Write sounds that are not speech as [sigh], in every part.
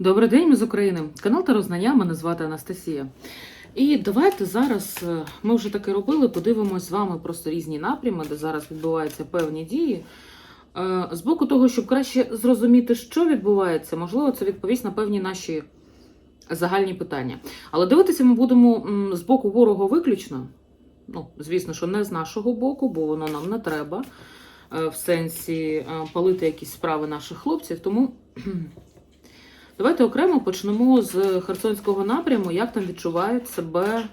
Добрий день, з України. Канал Тарознання, мене звати Анастасія. І давайте зараз е, ми вже таке робили. Подивимось з вами просто різні напрями, де зараз відбуваються певні дії. Е, З боку того, щоб краще зрозуміти, що відбувається, можливо, це відповість на певні наші загальні питання. Але дивитися ми будемо з боку ворога виключно. Ну, звісно, що не з нашого боку, бо воно нам не треба е, в сенсі палити якісь справи наших хлопців. Тому давайте окремо почнемо з Херсонського напряму, як там відчувають себе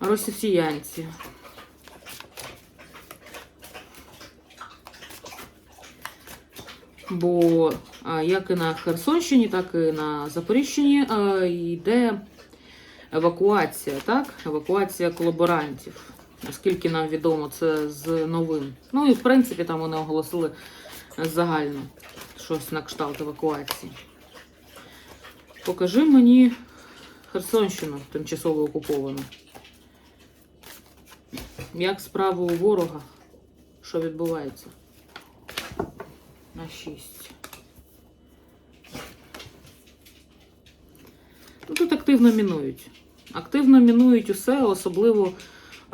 росіянці. Бо як і на Херсонщині, так і на Запоріжчині йде евакуація, так? Евакуація колаборантів. Наскільки нам відомо, це з новин. Ну і в принципі там вони оголосили загально щось на кшталт евакуації. Покажи мені Херсонщину тимчасово окуповану. Як справа у ворога? Що відбувається? На 6. Ну, тут активно мінують. Активно мінують усе, особливо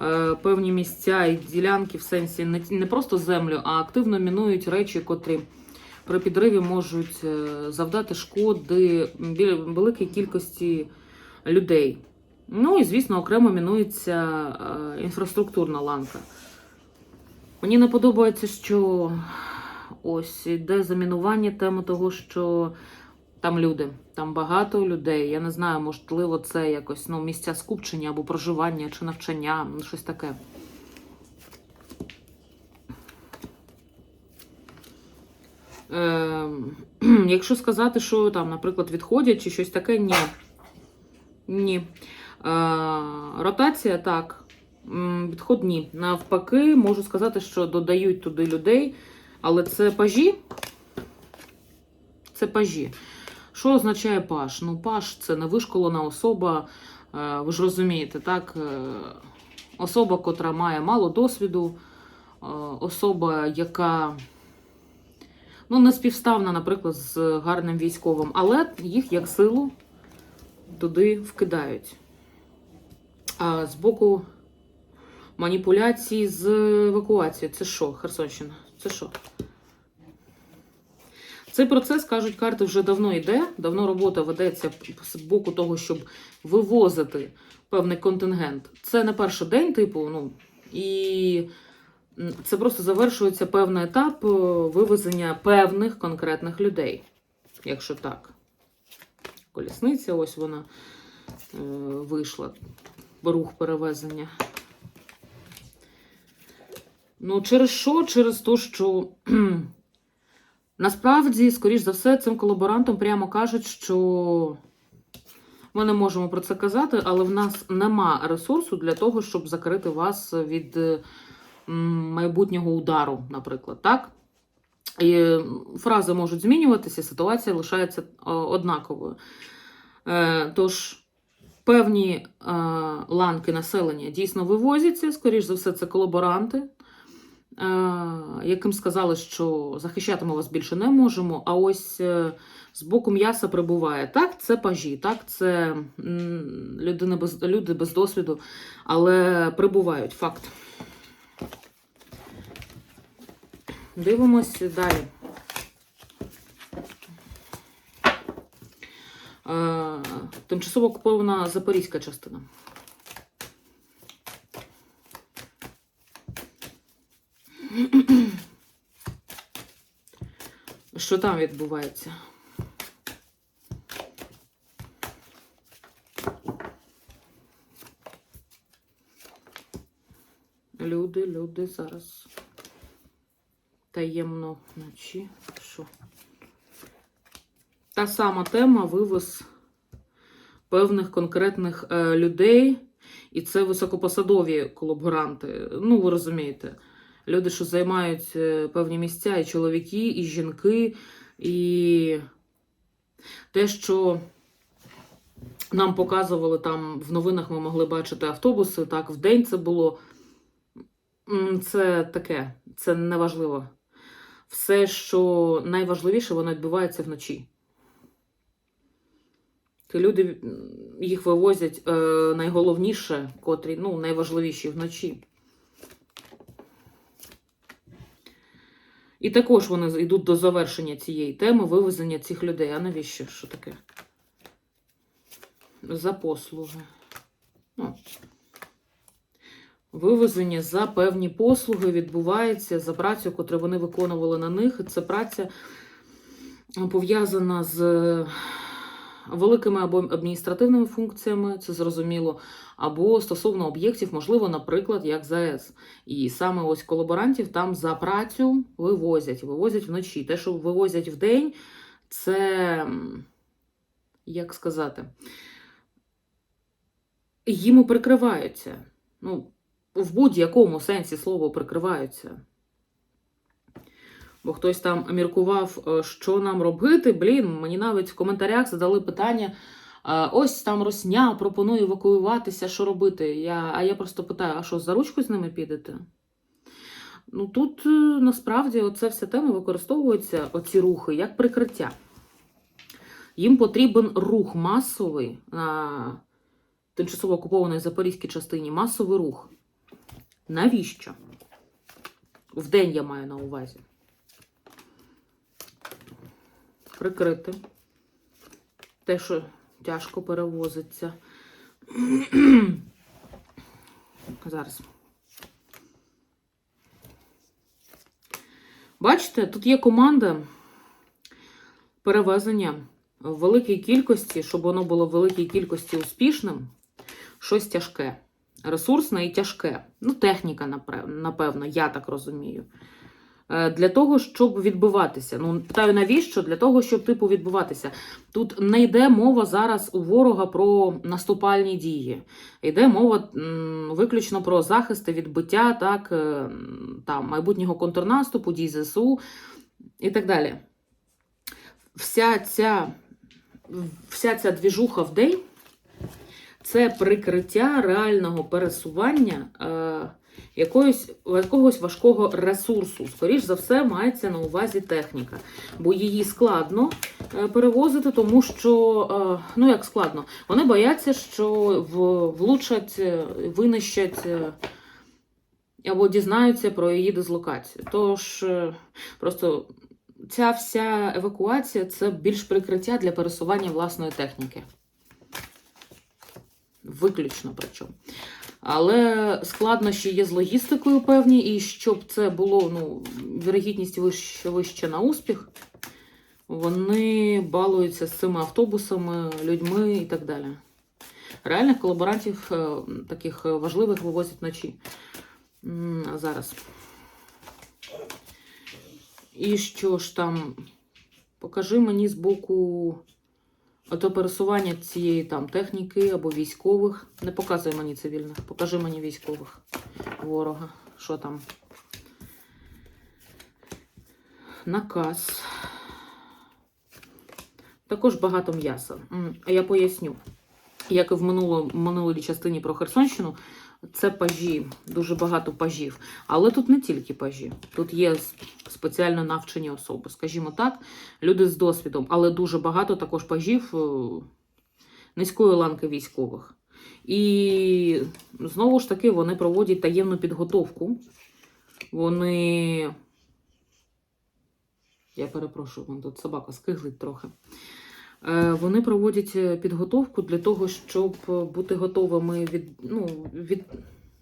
е, певні місця і ділянки в сенсі не, не просто землю, а активно мінують речі, котрі при підриві можуть е, завдати шкоди великій кількості людей. Ну і, звісно, окремо мінується е, інфраструктурна ланка. Мені не подобається, що ось іде замінування теми того, що там люди, там багато людей. Я не знаю, можливо, це якось ну, місця скупчення або проживання чи навчання, щось таке. [clears throat] якщо сказати, що там, наприклад, відходять чи щось таке, ні. Ні. Е, ротація так. Відход ні. Навпаки, можу сказати, що додають туди людей, але це пажі. Це пажі. Що означає паж? Ну, паж це невишколена особа. е, Ви ж розумієте, так? Е, Особа, котра має мало досвіду, особа, яка ну, не співставна, наприклад, з гарним військовим, але їх як силу туди вкидають. А з боку маніпуляції з евакуацією. Це що, Херсонщина? Це що? Цей процес, кажуть, карти вже давно йде, давно робота ведеться з боку того, щоб вивозити певний контингент. Це не перший день, типу, ну, і це просто завершується певний етап е, вивезення певних конкретних людей, якщо так. Колісниця, ось вона е, вийшла, рух перевезення. Ну, через що? Через те, що насправді, скоріш за все, цим колаборантам прямо кажуть, що ми не можемо про це казати, але в нас нема ресурсу для того, щоб закрити вас від е, майбутнього удару, наприклад, так? І фрази можуть змінюватися, ситуація лишається е, однаковою. Е, Тож певні е, ланки населення дійсно вивозяться, скоріш за все, це колаборанти, яким сказали, що захищати ми вас більше не можемо. А ось з боку м'яса прибуває. Так, це пажі, так, це м, людини без, люди без досвіду, але прибувають факт. Дивимось далі. Е, Тимчасово окупована запорізька частина. Що там відбувається? Люди, люди зараз таємно вночі. Що? Та сама тема вивоз певних конкретних е, людей, і це високопосадові колаборанти. Ну, ви розумієте, люди, що займають е, певні місця, і чоловіки, і жінки, і те, що нам показували там в новинах, ми могли бачити автобуси. Так, в день це було. Це таке, це неважливо. Все, що найважливіше, воно відбувається вночі. Люди їх вивозять е, найголовніше, котрі, ну, найважливіші вночі. І також вони йдуть до завершення цієї теми вивезення цих людей. А навіщо? Що таке? За послуги. Ну, Вивезення за певні послуги відбувається за працю, яку вони виконували на них. Це праця пов'язана з великими або адміністративними функціями, це зрозуміло, або стосовно об'єктів, можливо, наприклад, як ЗАЕС. І саме ось колаборантів там за працю вивозять, вивозять вночі. Те, що вивозять вдень, це, як сказати, їм прикриваються. Ну, в будь-якому сенсі слово прикриваються. Бо хтось там міркував, е, що нам робити. Блін, мені навіть в коментарях задали питання. е, Ось там Росня пропонує евакуюватися, що робити. Я, а я просто питаю: а що, за ручку з ними підете? Ну тут е, насправді оця вся тема використовується, оці рухи, як прикриття. Їм потрібен рух масовий на тимчасово окупованій запорізькій частині, масовий рух. Навіщо? Вдень я маю на увазі. Прикрити. Те, що тяжко перевозиться. [clears throat] Зараз. Бачите, тут є команда перевезення в великій кількості, щоб воно було в великій кількості успішним. Щось тяжке. Ресурсне і тяжке. Ну, техніка, напевно, я так розумію. Е, Для того, щоб відбиватися. Ну, питаю, навіщо? Для того, щоб типу відбуватися. Тут не йде мова зараз у ворога про наступальні дії. Йде мова виключно про захист відбиття так, е, там, майбутнього контрнаступу, дій ЗСУ і так далі. Вся ця, вся ця двіжуха в день це прикриття реального пересування е, якоїсь, якогось важкого ресурсу. Скоріш за все, мається на увазі техніка, бо її складно е, перевозити, тому що, е, ну як складно, вони бояться, що влучать, е, винищать. е, Або дізнаються про її дислокацію. Тож просто ця вся евакуація це більш прикриття для пересування власної техніки. Виключно причому. Але складнощі є з логістикою певні, і щоб це було ну, вірогідність вище, вище на успіх, вони балуються з цими автобусами, людьми і так далі. Реальних колаборантів е, таких важливих вивозять вночі. Зараз. І що ж там? Покажи мені з боку ото пересування цієї там техніки або військових. Не показуй мені цивільних, покажи мені військових ворога. Що там? Наказ. Також багато м'яса. А я поясню. Як і в минулій частині про Херсонщину, це пажі, дуже багато пажів. Але тут не тільки пажі, тут є спеціально навчені особи, скажімо так, люди з досвідом, але дуже багато також пажів е, низької ланки військових. І знову ж таки вони проводять таємну підготовку. Вони. Я перепрошую, вон тут собака скиглить трохи. Е, Вони проводять е, підготовку для того, щоб бути готовими від, ну, від,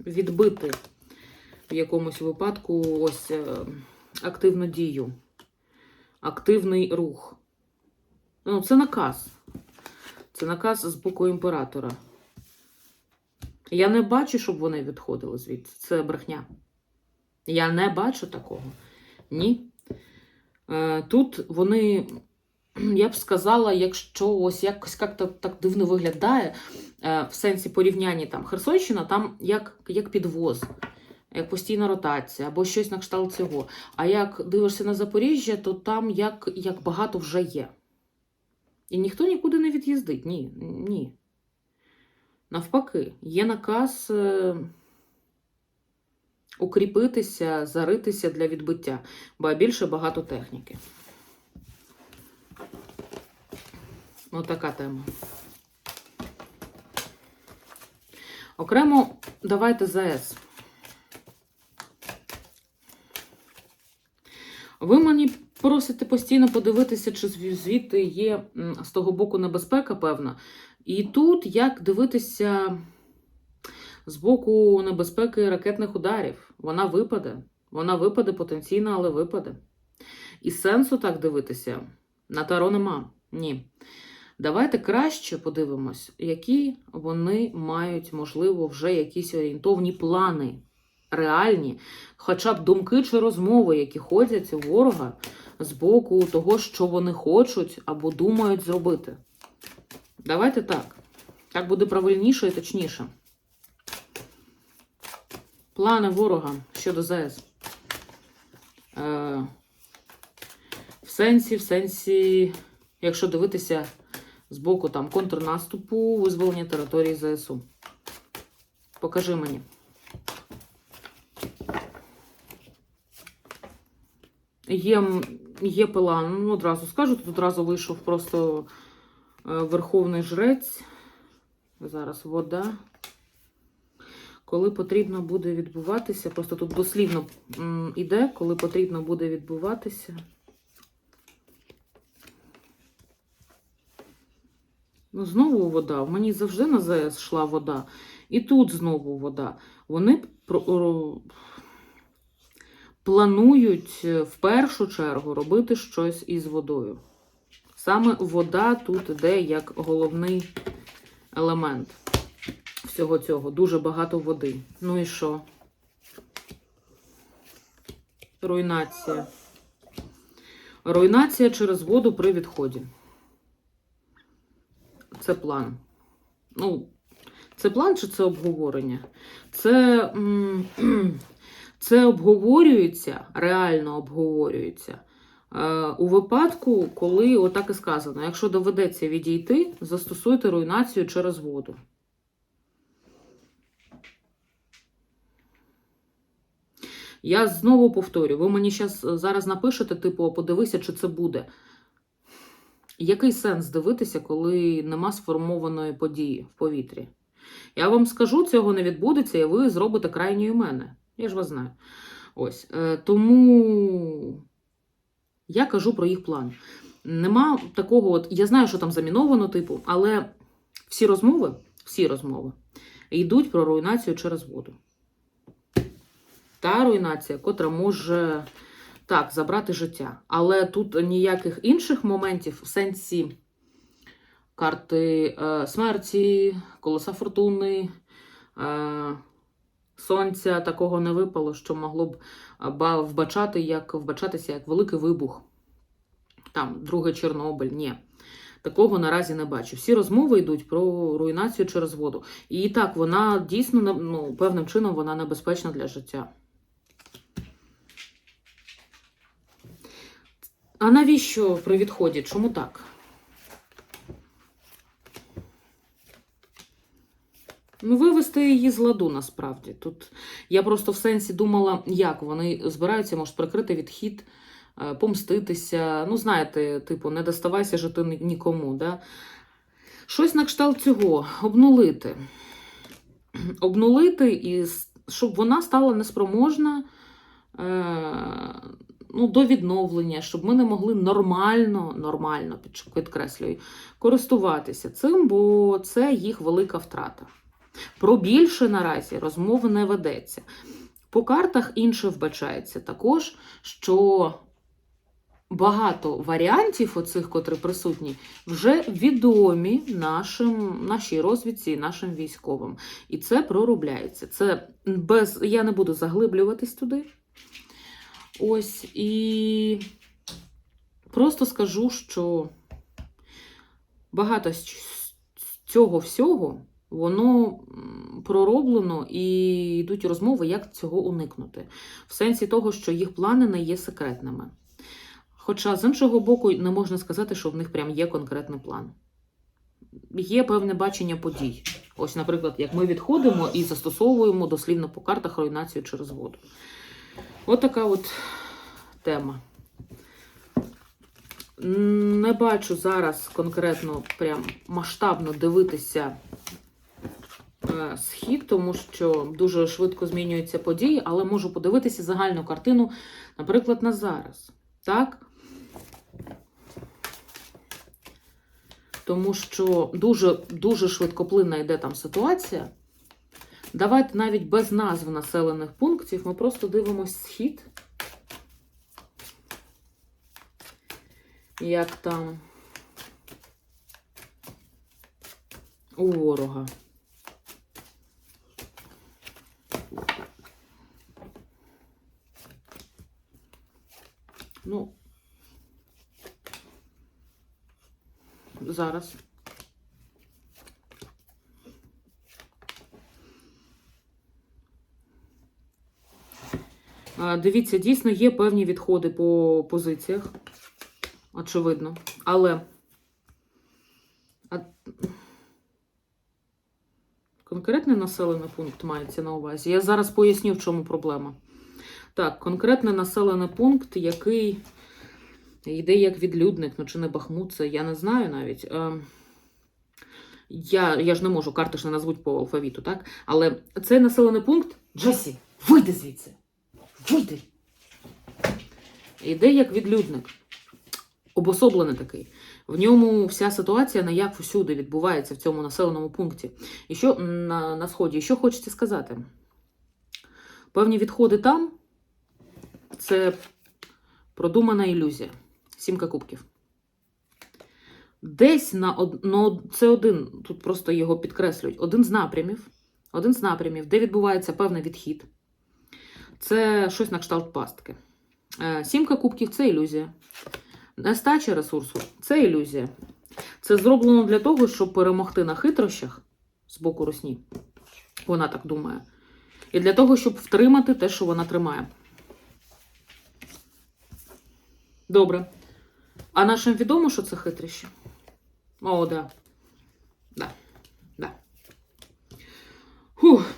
відбити в якомусь випадку ось е, активну дію, активний рух. Ну, це наказ. Це наказ з боку імператора. Я не бачу, щоб вони відходили звідси. Це брехня. Я не бачу такого. Ні. Тут вони, [clears throat] я б сказала, якщо ось якось як-то так дивно виглядає, е, в сенсі порівняння там Херсонщина, там як, як підвоз, як постійна ротація або щось на кшталт цього. А як дивишся на Запоріжжя, то там як, як багато вже є. І ніхто нікуди не від'їздить. Ні. ні. Навпаки, є наказ е, укріпитися, заритися для відбиття, бо більше багато техніки. Ось така тема. Окремо, давайте ЗАЕС. Ви мені просите постійно подивитися, чи звідти є з того боку небезпека, певна. І тут як дивитися з боку небезпеки ракетних ударів. Вона випаде. Вона випаде потенційно, але випаде. І сенсу так дивитися на таро нема. Ні. Давайте краще подивимось, які вони мають, можливо, вже якісь орієнтовні плани, реальні, хоча б думки чи розмови, які ходять у ворога з боку того, що вони хочуть або думають зробити. Давайте так. Так буде правильніше і точніше. Плани ворога щодо ЗС. Е, в сенсі, в сенсі, якщо дивитися з боку там контрнаступу, визволення території ЗСУ. Покажи мені. Є, є план, ну одразу скажу, тут одразу вийшов просто е, верховний жрець. Зараз вода. Коли потрібно буде відбуватися, просто тут дослівно іде, коли потрібно буде відбуватися. Ну, знову вода. В мені завжди на ЗС йшла вода. І тут знову вода. Вони планують е, в першу чергу робити щось із водою. Саме вода тут іде як головний елемент всього цього. Дуже багато води. Ну і що? Руйнація. Руйнація через воду при відході. Це план. Ну, це план чи це обговорення? Це, [clears throat] це обговорюється, реально обговорюється. Е, У випадку, коли отак і сказано, якщо доведеться відійти, застосуйте руйнацію через воду. Я знову повторю, ви мені зараз напишете, типу, подивися, чи це буде. Який сенс дивитися, коли нема сформованої події в повітрі? Я вам скажу, цього не відбудеться, і ви зробите крайньою мене. Я ж вас знаю. Ось. Е, тому я кажу про їх план. Нема такого, от, я знаю, що там заміновано, типу, але всі розмови, всі розмови йдуть про руйнацію через воду. Та руйнація, котра може так, забрати життя. Але тут ніяких інших моментів в сенсі карти е, смерті, колеса фортуни, е, сонця такого не випало, що могло б е, вбачати, як, вбачатися як великий вибух. Там, другий Чорнобиль. Ні. Такого наразі не бачу. Всі розмови йдуть про руйнацію через воду. І так, вона дійсно ну, певним чином вона небезпечна для життя. А навіщо при відході? Чому так? Ну, вивести її з ладу насправді. Тут я просто в сенсі думала, як вони збираються, може, прикрити відхід, е, помститися. Ну, знаєте, типу, не доставайся жити нікому. Да? Щось на кшталт цього обнулити. Обнулити, і щоб вона стала неспроможна е, ну, до відновлення, щоб ми не могли нормально, нормально, підкреслюю, користуватися цим, бо це їх велика втрата. Про більше наразі розмови не ведеться. По картах інше вбачається також, що багато варіантів, оцих, котрі присутні, вже відомі нашим, нашій розвідці нашим військовим. І це проробляється. Це без. Я не буду заглиблюватись туди. Ось і просто скажу, що багато з цього всього воно пророблено і йдуть розмови, як цього уникнути. В сенсі того, що їх плани не є секретними. Хоча, з іншого боку, не можна сказати, що в них прям є конкретний план. Є певне бачення подій. Ось, наприклад, як ми відходимо і застосовуємо дослівно по картах руйнацію через воду. От така от тема. Не бачу зараз конкретно прям масштабно дивитися е, схід, тому що дуже швидко змінюються події, але можу подивитися загальну картину, наприклад, на зараз. Так? Тому що дуже, дуже швидкоплинна йде там ситуація. Давайте навіть без назв населених пунктів ми просто дивимося схід. Як там у ворога. Ну, зараз. Дивіться, дійсно є певні відходи по позиціях. Очевидно. Але конкретний населений пункт мається на увазі. Я зараз поясню, в чому проблема. Так, конкретний населений пункт, який йде як відлюдник, ну чи не Бахмут, це я не знаю навіть. Е, Я, я ж не можу, карти ж не назвуть по алфавіту, так? Але цей населений пункт Джесі, вийди звідси. Вийди. Йде як відлюдник. Обособлений такий. В ньому вся ситуація не як всюди відбувається в цьому населеному пункті. І що на, на сході, І що хочеться сказати? Певні відходи там це продумана ілюзія. Сімка кубків. Десь на од... ну, це один, тут просто його підкреслюють, один з напрямів, один з напрямів, де відбувається певний відхід. Це щось на кшталт пастки. Е, Сімка кубків це ілюзія. Нестача ресурсу це ілюзія. Це зроблено для того, щоб перемогти на хитрощах з боку русні. Вона так думає. І для того, щоб втримати те, що вона тримає. Добре. А нашим відомо, що це хитрощі? О, да. Да. Да. Фух.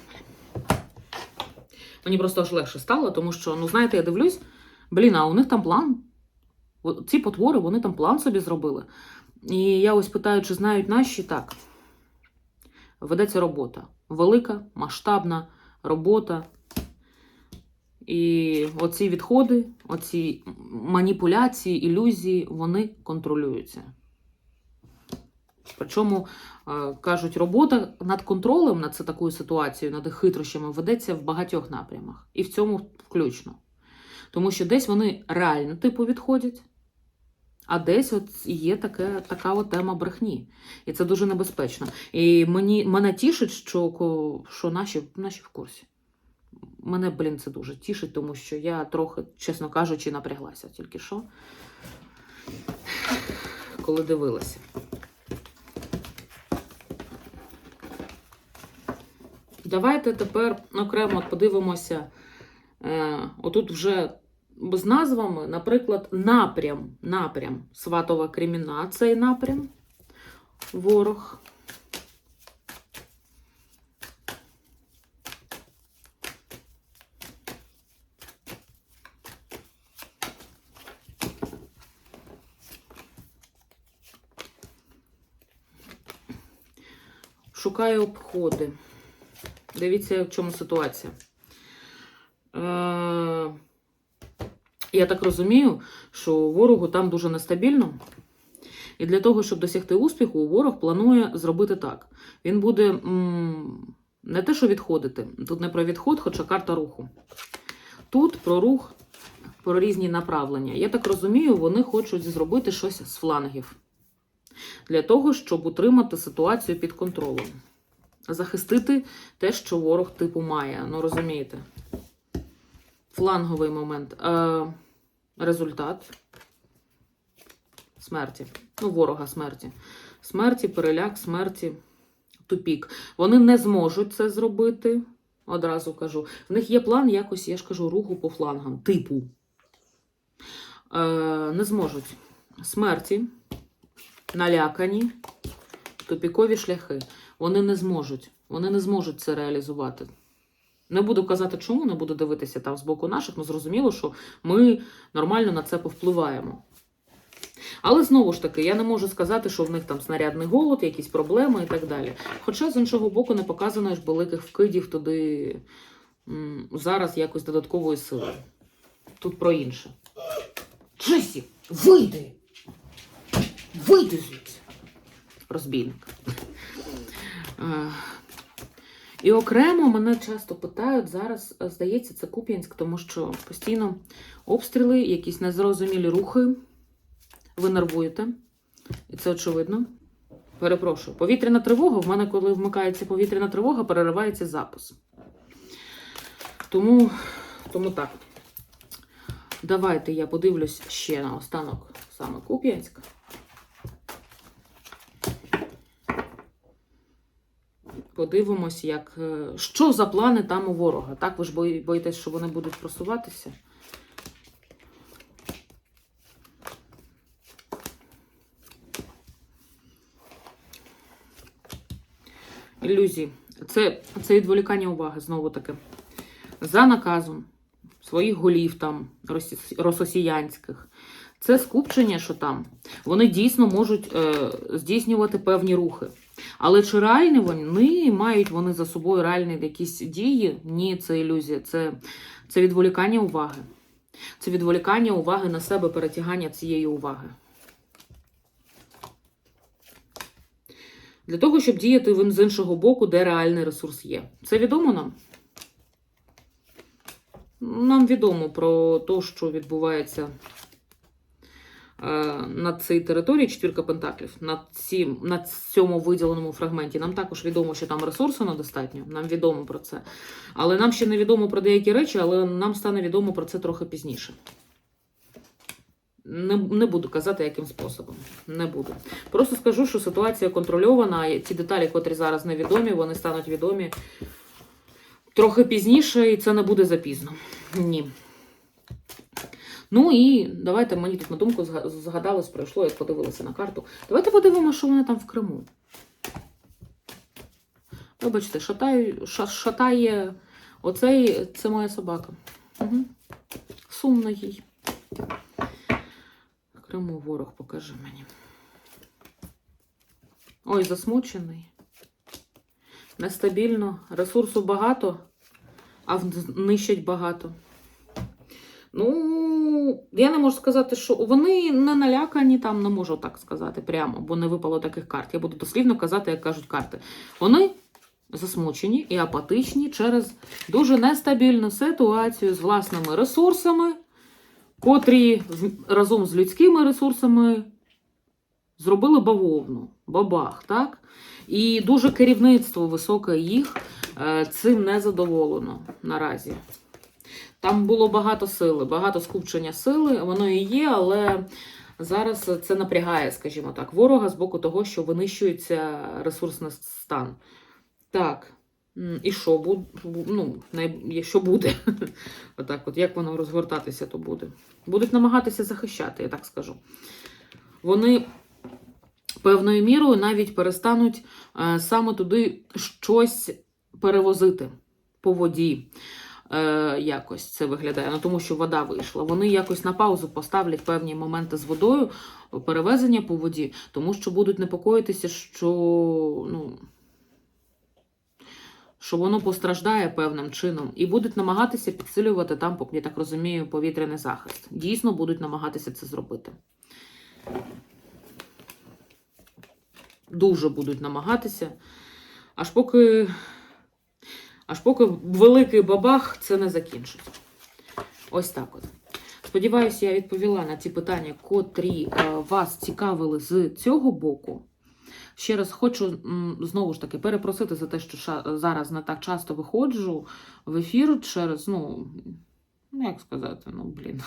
Мені просто аж легше стало, тому що, ну, знаєте, я дивлюсь, блін, а у них там план. Ці потвори, вони там план собі зробили. І я ось питаю, чи знають наші так. Ведеться робота. Велика, масштабна робота. І оці відходи, оці маніпуляції, ілюзії, вони контролюються. Причому, е, кажуть, робота над контролем над такою ситуацією, над хитрощами ведеться в багатьох напрямах. І в цьому включно. Тому що десь вони реально типу відходять, а десь от є таке, така от тема брехні. І це дуже небезпечно. І мені, мене тішить, що, що наші, наші в курсі. Мене, блін, це дуже тішить, тому що я трохи, чесно кажучи, напряглася тільки що, коли дивилася. Давайте тепер окремо подивимося. Е, отут вже з назвами, наприклад, напрям. Напрям Сватова Креміна, напрям. Ворог. Шукаю обходи. Дивіться, в чому ситуація. Е, я так розумію, що ворогу там дуже нестабільно. І для того, щоб досягти успіху, ворог планує зробити так. Він буде м, не те, що відходити. Тут не про відход, хоча карта руху. Тут про рух, про різні направлення. Я так розумію, вони хочуть зробити щось з флангів. Для того, щоб утримати ситуацію під контролем. Захистити те, що ворог типу має. Ну, розумієте? Фланговий момент. Е, результат смерті. Ну, ворога смерті. Смерті, переляк, смерті, тупік. Вони не зможуть це зробити. Одразу кажу. В них є план якось, я ж кажу, руху по флангам. Типу. Е, не зможуть. Смерті, налякані, тупікові шляхи. Вони не зможуть. Вони не зможуть це реалізувати. Не буду казати, чому, не буду дивитися там з боку наших, але зрозуміло, що ми нормально на це повпливаємо. Але знову ж таки, я не можу сказати, що в них там снарядний голод, якісь проблеми і так далі. Хоча, з іншого боку, не показано ж великих вкидів туди зараз якось додаткової сили. Тут про інше. Джесі, вийди! Вийди звідси! Розбійник. Е, І окремо мене часто питають зараз, е, здається, це Куп'янськ, тому що постійно обстріли, якісь незрозумілі рухи. Ви нервуєте, і це очевидно. Перепрошую, повітряна тривога. В мене, коли вмикається повітряна тривога, переривається запис. Тому, тому так. Давайте я подивлюсь ще на останок саме Куп'янськ. Подивимось, як, е, що за плани там у ворога. Так, ви ж бої- боїтесь, що вони будуть просуватися. Ілюзії. Це, це відволікання уваги, знову таки. За наказом своїх голів там, рососіянських. Це скупчення, що там, вони дійсно можуть е, здійснювати певні рухи. Але чи реальні вони мають вони за собою реальні якісь дії? Ні, це ілюзія, це, це відволікання уваги. Це відволікання уваги на себе, перетягання цієї уваги. Для того, щоб діяти він з іншого боку, де реальний ресурс є. Це відомо нам? Нам відомо про те, що відбувається на цій території четвірка пентаклів, на, ці, на цьому виділеному фрагменті. Нам також відомо, що там ресурсу недостатньо. Нам відомо про це. Але нам ще не відомо про деякі речі, але нам стане відомо про це трохи пізніше. Не, не буду казати, яким способом. Не буду. Просто скажу, що ситуація контрольована, і ті деталі, котрі зараз невідомі, вони стануть відомі трохи пізніше, і це не буде запізно. Ні. Ну і давайте мені тут на думку згадалось, пройшло, як подивилася на карту. Давайте подивимося, що вони там в Криму. Вибачте, шатаю, ша- шатає оцей, це моя собака. Угу. Сумно їй. Криму ворог покажи мені. Ой, засмучений. Нестабільно. Ресурсу багато, а нищать багато. Ну, я не можу сказати, що вони не налякані, там не можу так сказати прямо, бо не випало таких карт. Я буду дослівно казати, як кажуть карти. Вони засмучені і апатичні через дуже нестабільну ситуацію з власними ресурсами, котрі разом з людськими ресурсами зробили бавовну, бабах, так? І дуже керівництво високе їх е, цим не задоволено наразі. Там було багато сили, багато скупчення сили, воно і є, але зараз це напрягає, скажімо так, ворога з боку того, що винищується ресурсний стан. Так. І що буде? Ну, що буде? Отак, от як воно розгортатися, то буде. Будуть намагатися захищати, я так скажу. Вони певною мірою навіть перестануть е, саме туди щось перевозити по воді. Е, якось це виглядає, ну, тому що вода вийшла. Вони якось на паузу поставлять певні моменти з водою, перевезення по воді, тому що будуть непокоїтися, що, ну, що воно постраждає певним чином, і будуть намагатися підсилювати там, я так розумію, повітряний захист. Дійсно будуть намагатися це зробити. Дуже будуть намагатися. Аж поки, аж поки великий бабах це не закінчить. Ось так от. Сподіваюся, я відповіла на ті питання, котрі е, вас цікавили з цього боку. Ще раз хочу знову ж таки перепросити за те, що зараз не так часто виходжу в ефір через, ну, ну як сказати, ну, блін.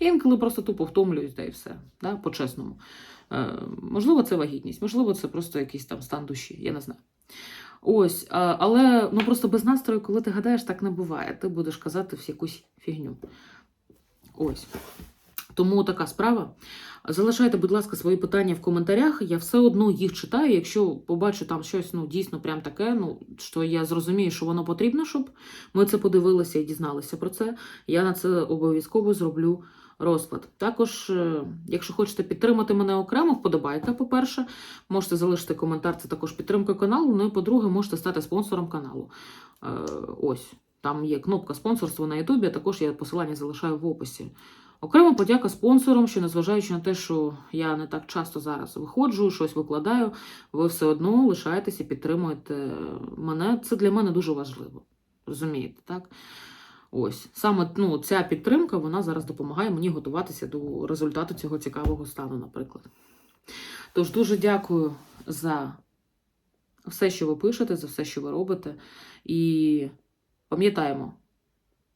Інколи просто тупо втомлююсь, да і все, да, по-чесному. Е, можливо, це вагітність, можливо, це просто якийсь там стан душі, я не знаю. Ось, але ну просто без настрою, коли ти гадаєш, так не буває. Ти будеш казати всі якусь фігню. Ось. Тому така справа. Залишайте, будь ласка, свої питання в коментарях. Я все одно їх читаю. Якщо побачу там щось ну, дійсно прям таке, ну, що я зрозумію, що воно потрібно, щоб ми це подивилися і дізналися про це. Я на це обов'язково зроблю розклад. Також, е, якщо хочете підтримати мене окремо, вподобайка, по-перше, можете залишити коментар, це також підтримка каналу. Ну і по-друге, можете стати спонсором каналу. Е, Ось, там є кнопка спонсорства на Ютубі, а також я посилання залишаю в описі. Окремо подяка спонсорам, що незважаючи на те, що я не так часто зараз виходжу, щось викладаю, ви все одно лишаєтеся підтримуєте мене. Це для мене дуже важливо. Розумієте, так? Ось саме ну, ця підтримка вона зараз допомагає мені готуватися до результату цього цікавого стану, наприклад. Тож дуже дякую за все, що ви пишете, за все, що ви робите. І пам'ятаємо,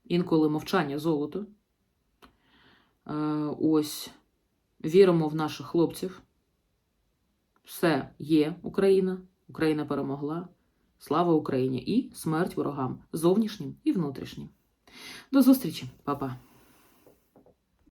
інколи мовчання золото. Е, Ось віримо в наших хлопців. Все є Україна, Україна перемогла. Слава Україні і смерть ворогам зовнішнім і внутрішнім. До зустрічі, Па-па.